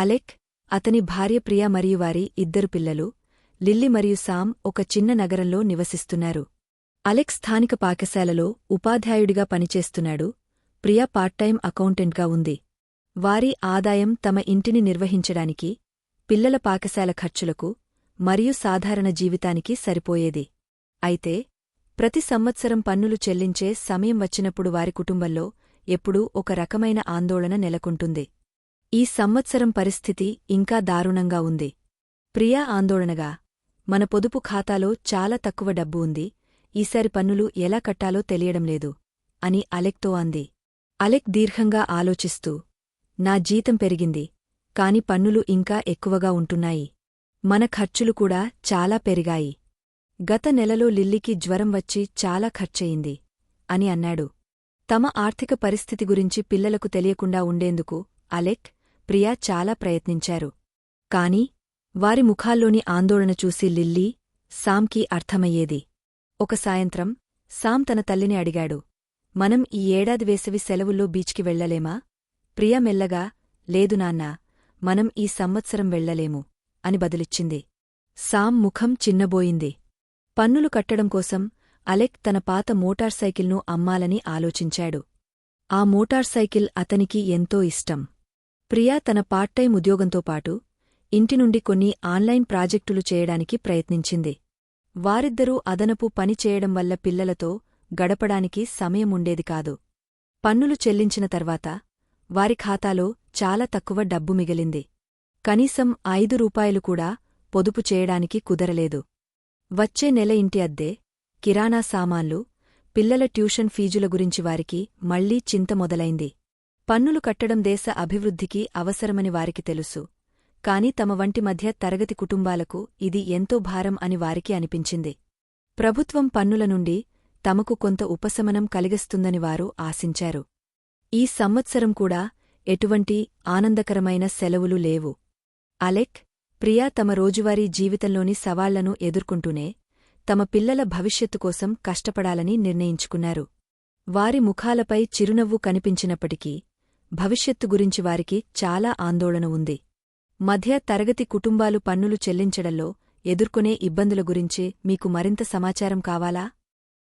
Alec అతని భార్య ప్రియా మరియు వారి ఇద్దరు పిల్లలు లిల్లీ మరియు సామ్ ఒక చిన్న నగరంలో నివసిస్తున్నారు. అలెక్ స్థానిక పాఠశాలలో ఉపాధ్యాయుడిగా పనిచేస్తున్నాడు. ప్రియా పార్ట్ టైం అకౌంటెంట్గా ఉంది. వారి ఆదాయం తమ ఇంటిని నిర్వహించడానికి పిల్లల పాఠశాల ఖర్చులకు మరియు సాధారణ జీవితానికి సరిపోయేది. అయితే ప్రతి సంవత్సరం పన్నులు చెల్లించే సమయం వచ్చినప్పుడు వారి కుటుంబంలో ఎప్పుడూ ఒక రకమైన ఆందోళన నెలకొంటుంది. ఈ సంవత్సరం పరిస్థితి ఇంకా దారుణంగా ఉంది. ప్రియా ఆందోళనగా మన పొదుపు ఖాతాలో చాలా తక్కువ డబ్బు ఉంది ఈసారి పన్నులు ఎలా కట్టాలో తెలియడం లేదు అని అలెక్తో అంది. అలెక్ దీర్ఘంగా ఆలోచిస్తూ నా జీతం పెరిగింది కాని పన్నులు ఇంకా ఎక్కువగా ఉంటున్నాయి. మన ఖర్చులు కూడా చాలా పెరిగాయి. గత నెలలో లిల్లీకి జ్వరం వచ్చి చాలా ఖర్చయింది అని అన్నాడు. తమ ఆర్థిక పరిస్థితి గురించి పిల్లలకు తెలియకుండా ఉండేందుకు అలెక్ ప్రియా చాలా ప్రయత్నించారు. కాని వారి ముఖాల్లోని ఆందోళన చూసి లిల్లీ సామ్కి అర్థమయ్యేది. ఒక సాయంత్రం సామ్ తన తల్లిని అడిగాడు. మనం ఈ ఏడాది వేసవి సెలవుల్లో బీచ్కి వెళ్ళలేమా ప్రియా మెల్లగా లేదు నాన్నా మనం ఈ సంవత్సరం వెళ్ళలేము అని బదులిచ్చింది. సామ్ ముఖం చిన్నబోయింది. పన్నులు కట్టడం కోసం అలెక్ తన పాత మోటార్ సైకిల్ను అమ్మాలని ఆలోచించాడు. ఆ మోటార్ సైకిల్ అతనికి ఎంతో ఇష్టం. ప్రియా తన పార్ట్ టైం ఉద్యోగంతో పాటు ఇంటి నుండి కొన్ని ఆన్లైన్ ప్రాజెక్టులు చేయడానికి ప్రయత్నించింది. వారిద్దరూ అదనపు పని చేయడం వల్ల పిల్లలతో గడపడానికి సమయముండేది కాదు. పన్నులు చెల్లించిన తర్వాత వారి ఖాతాలో చాలా తక్కువ డబ్బు మిగిలింది. కనీసం ఐదు రూపాయలు కూడా పొదుపు చేయడానికి కుదరలేదు. వచ్చే నెల ఇంటి అద్దె కిరాణా సామాన్లు పిల్లల ట్యూషన్ ఫీజుల గురించి వారికి మళ్ళీ చింత మొదలైంది. పన్నులు కట్టడం దేశ అభివృద్ధికి అవసరమని వారికి తెలుసు. కాని తమ వంటి మధ్య తరగతి కుటుంబాలకు ఇది ఎంతో భారం అని వారికి అనిపించింది. ప్రభుత్వం పన్నుల నుండి తమకు కొంత ఉపశమనం కలిగిస్తుందని వారు ఆశించారు. ఈ సంవత్సరం కూడా ఎటువంటి ఆనందకరమైన సెలవులు లేవు. అలెక్ ప్రియా తమ రోజువారీ జీవితంలోని సవాళ్ళను ఎదుర్కొంటూనే తమ పిల్లల భవిష్యత్తు కోసం కష్టపడాలని నిర్ణయించుకున్నారు. వారి ముఖాలపై చిరునవ్వు కనిపించినప్పటికీ భవిష్యత్తు గురించి వారికి చాలా ఆందోళన ఉంది. మధ్య తరగతి కుటుంబాలు పన్నులు చెల్లించడంలో ఎదుర్కొనే ఇబ్బందుల గురించి మీకు మరింత సమాచారం కావాలా?